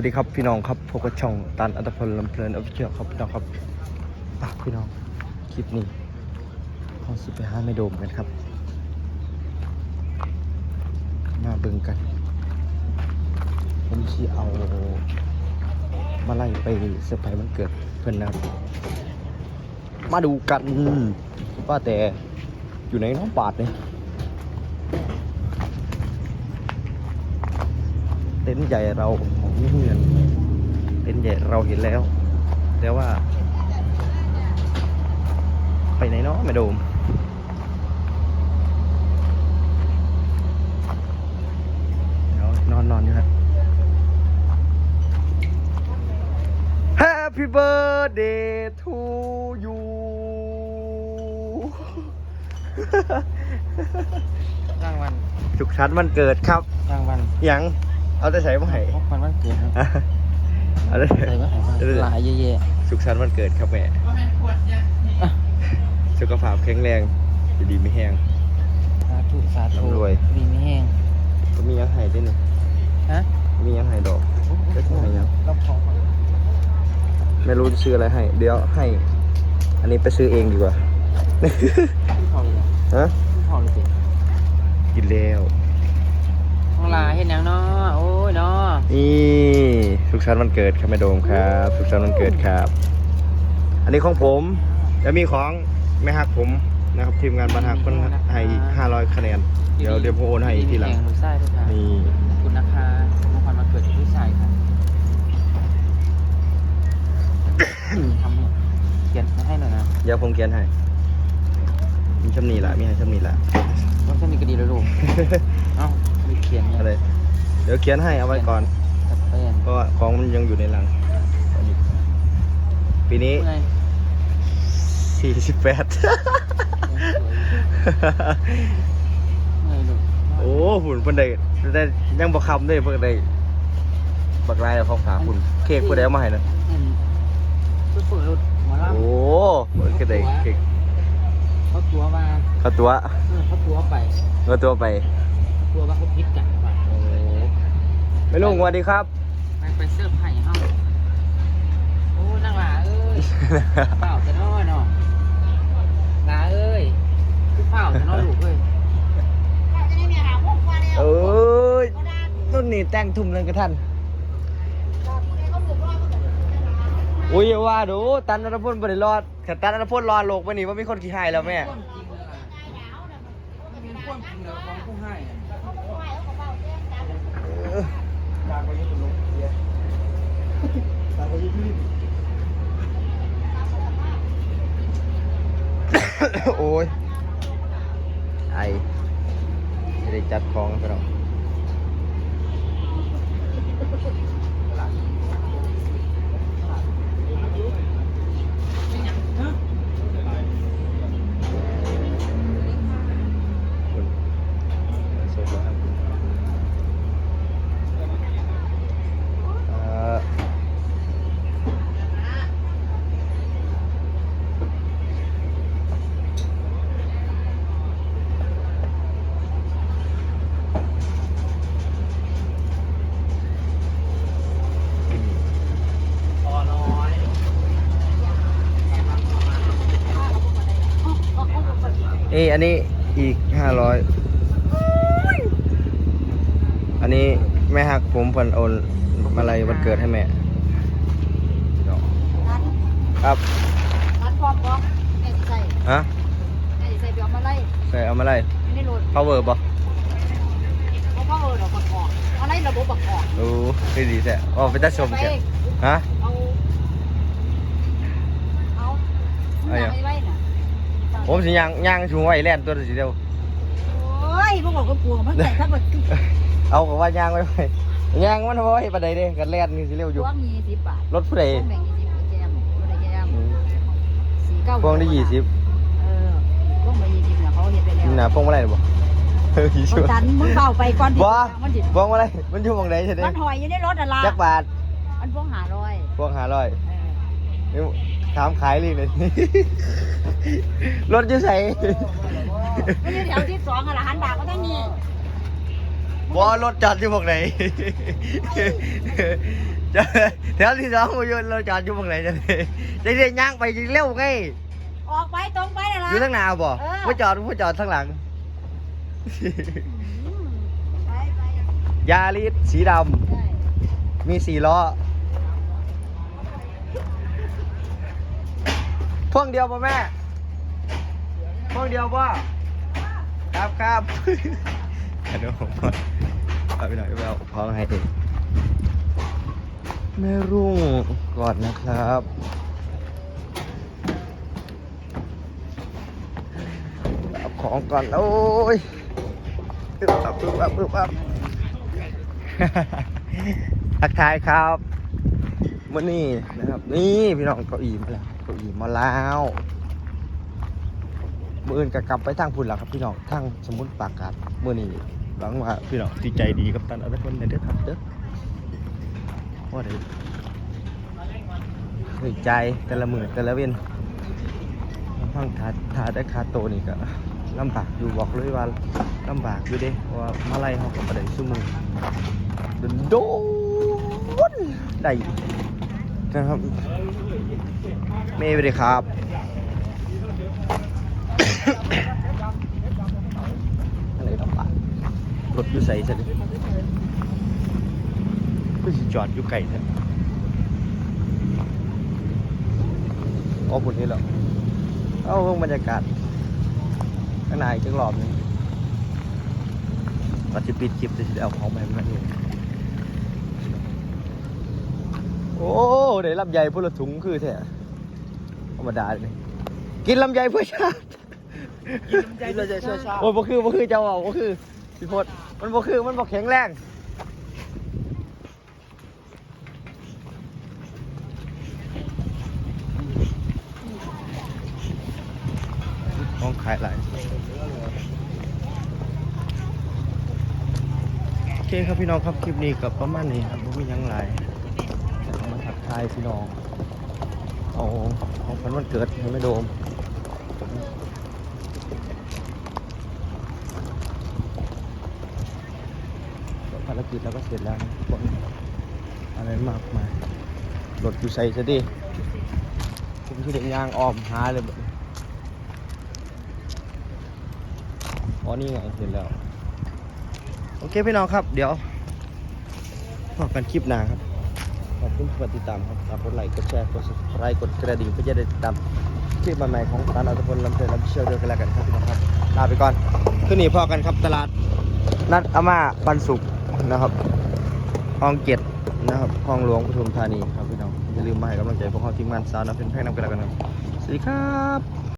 วัสดีครับพี่น้องครับพบกับช่องตันอัตพลลำเพลินออฟฟิเชียครับพี่น้องครับอะพี่น้องคลิปนี้เขาสิไปหาไม่โดมกันครับ มาเบิ่งกัน ผมสิเอา มาไล่ไปเซอร์ไพรส์วันเกิดเพื่อนนะครับ มาดูกันว่าแต่อยู่ในน้องบาทเนี่ย ต็นท์ใหญ่เราของเงินเต็นท์ใหญ่เราเห็นแล้ว แต่ว่า ไปไหนเนาะไม่โดมเดี๋ยวนอนนอนอยู่ฮะ Happy birthday to you รางวัลสุขสันต์วันเกิดครับรางวัลยัง เอาแต่ใส่มาให้พบกันวันเกิดครับเอาแต่ใส่ใส่มาให้มาหลายเยอะสุขสันต์วันเกิดครับแม่สุขภาพแข็งแรงอยู่ดีไม่แห้งๆสาธุสาธุร่ำรวย ดีไม่แห้งก็มียังให้ด้วยนี่ฮะมียังให้ดอกจะให้ยังรับของก่อนไม่รู้จะซื้ออะไรให้ เดี๋ยวให้ อันนี้ไปซื้อเองดีกว่าพี่เผาเลยฮะพี่เผาเลยสิกินแล้วข องลาเห็นยังเนาะโอ้ยเนาะนี่สุขสันต์วันเกิดครับแม่โดมครับ สุขสันต์วันเกิดครับ อันนี้ของผมแล้วมีของแม่ฮักผมนะครับทีมงานบันฮักคนให้500คะแนนเดี๋ยวเดี๋ยวผมโอนให้อีกทีหลังลูกชายด้วยค่ะนี่ ขอบคุณนะคะของขวัญวันเกิดจากลูกชายค่ะทำเขียนให้หน่อยนะเดี๋ยวผมเขียนให้มีชำนีละมีให้ชำนีละต้องเส้นมีกระดีแล้วลูก ขียนอะไรเดี๋ยวเขียนให้เอาไว้ก่อนตัดไปอันเพราะว่าของมันยังอยู่ในหลัง ปีนี้ เมื่อย48 เมื่อยลูกโอ้หุ่นเพิ่นได้ได้ยังบ่คำได้เพิ่นได้บักลายเอาของฝากคุณเค้กเพิ่นได้เอามาให้นะอืมซุปเปอร์รถหัวลำโอ้เพิ่นก็ได้เค้กเขาตัวมาเขาตัวเออเขาตัวไปเขาตัวไป ตัวว่าเขาพิษกันไปโอ้ไม่ลุงสวัสดีครับ ไปไปเสิร์ฟไข่เฮาโอ้นางหลาเอ้ยเปล่าจะน้อยเนาะหลาเอ้ยคือเปล่าจะน้อยลูกเอ้ยเอ้ยต้นนี้แต่งทุ่มเลยกระทันอุ้ยอย่าว่าดูตันนรพลบริรอดขัตันนรพลรอดโลกไปนี่ว่ามีคนขี้หายแล้วแม่ โอ้ย ไอจะได้จัดของไปหรอกคุณส่งมาครับเอ่อ นี่อันนี้อีกห้าร้อยอันนี้แม่หักผมเพิ่นโอนมาลัยวันเกิดให้แม่ครับร้านพร้อมบ่แม่สิใส่ฮะแม่สิใส่ไปเอามาไล่ใส่เอามาลัยไม่ได้โหลด power บ่เพราะว่าเออเราประกอบเอาไล่ระบบประกอบโอ้ดีดีแท้อ๋อเป็นตาชมไปแท้ฮะเอาเอา เอาอย่าง ไม่ไล่น่ะ ผมสิย่างย่างชูไว้แล่นตัวสิเดียวโอ้ยพวกเราก็กลัวมันแต่ถ้าแบบเอากับว่าย่างไว้ไว้ย่างมันบ่ให้ปานใดเด้กันแล่นนี่สิเร็วอยู่พวงมีสิบบาทรถผู้ใดพวงแบ่งยี่สิบแจมไม่ได้แจมอืมสี่เก้าพวงได้ยี่สิบเออพวงไปยี่สิบเนี่ยเขาเห็นไปแล้วนี่นะพวงมาลัยน่ะบ่เออยี่สิเขาบดันมึงเข้าไปก่อนที่บ่มันจิพวงมาลัยมันอยู่หม่องใดใช่ไหมมันหอยอยู่ในรถอะไรจักบาทมันพวงหาร้อยพวงห้าร้อยเออนี่ ถามขายเลยเลยรถจะใส่ไม่ได้แถวที่สองอะละหันดาก็ต้องมีบอรถจอดอยู่พวกไหนจะแถวที่สองบ่อยู่รถจอดอยู่พวกไหนจะได้จะได้ย่างไปเร็วไงออกไปตรงไปเลยล่ะอยู่ทั้งหน้าบ่เออผู้จอดผู้จอดทั้งหลังอืมไปไปยาริสสีดได้ำมีสี่ล้อ พ่วงเดียวป่ะแม่พ่วงเดียวป่ะครับครับเดี๋ยวผมเอาไปหน่อยไปเอาพร้อมให้เองแม่รุ่งก่อนนะครับเอาของก่อนโอ้ยปึ๊บปั๊บปึ๊บปั๊บปึ๊บปั๊บทักทายครับวันนี้นะครับ นี่พี่น้องเก้าอี้มาแล้ว ก้าอี้มาแล้วมืออื่นก็กลับไปทางพุ่นแล้วครับพี่น้องทางสมุนปรากการมื่อนี้หวังว่าพี่น้องที่ใจดีกับตันอัตพลในเด้อครับเด้อว่าเด้อเฮ้ยใจแต่ละมือแต่ละเว้นฟังทาทาได้คาโตนี่ก็ลำบากอยู่บอกเลยว่าลำบากอยู่เด้ว่ามาไล่เขาก็บ่ได้ซุมือโดนได้ นะครับเมย์ไปเลยครับอะไรต่อไปรถอยู่ใส่ซะดิก็จอดอยู่ไกลแท้อ๋อคนนี้เหรอเอาเบิ่งบรรยากาศข้างในอีกจังรอบนึงก่อนจะปิดคลิปจะเอาของไปให้มันเอง โอ้เดี๋ยวลำไยพูละถุงคือแท้ธรรมดาเลยกินลำไยเพื่อชาติกินลำไยเพื่อชาติโอ้บ่คือบ่คือเจ้าเอาบ่คือพี่พศมันบ่คือมันบ่แข็งแรงของขายหลายโอเคครับพี่น้องครับคลิปนี้กับประมาณนี้ครับบ่มีหยังหลายเอามาทักทายพี่น้องเอาของขวัญวันเกิดให้แม่โดมภารกิจเราก็เสร็จแล้วนะทุกคนอะไรมากมายรถอยู่ใส่ซะดิผมที่เด็กยางอ้อมหาเลยแบบนี้อ๋อนี่ไงเห็นแล้ว โอเคพี่น้องครับ เดี๋ยวพบกันคลิปหน้าครับ ขอบคุณที่มาติดตามครับฝากกดไลค์ กดแชร์ กด subscribe กดกระดิ่งเพื่อจะได้ติดตามคลิปใหม่ๆของร้านอัตพลลำเพลินลำเชี่ยวด้วยกันแล้วกันครับพี่น้องครับ ลาไปก่อน ขึ้นนี่พอกันครับตลาด นัดอาม่าปันสุกนะครับคลองเจ็ดนะครับคลองหลวงปทุมธานีครับพี่น้อง อย่าลืมมาให้กำลังใจพวกเขาทีมงานสาวน้ำเพลินแพร่น้ำกันแล้วกันครับ สวัสดีครับ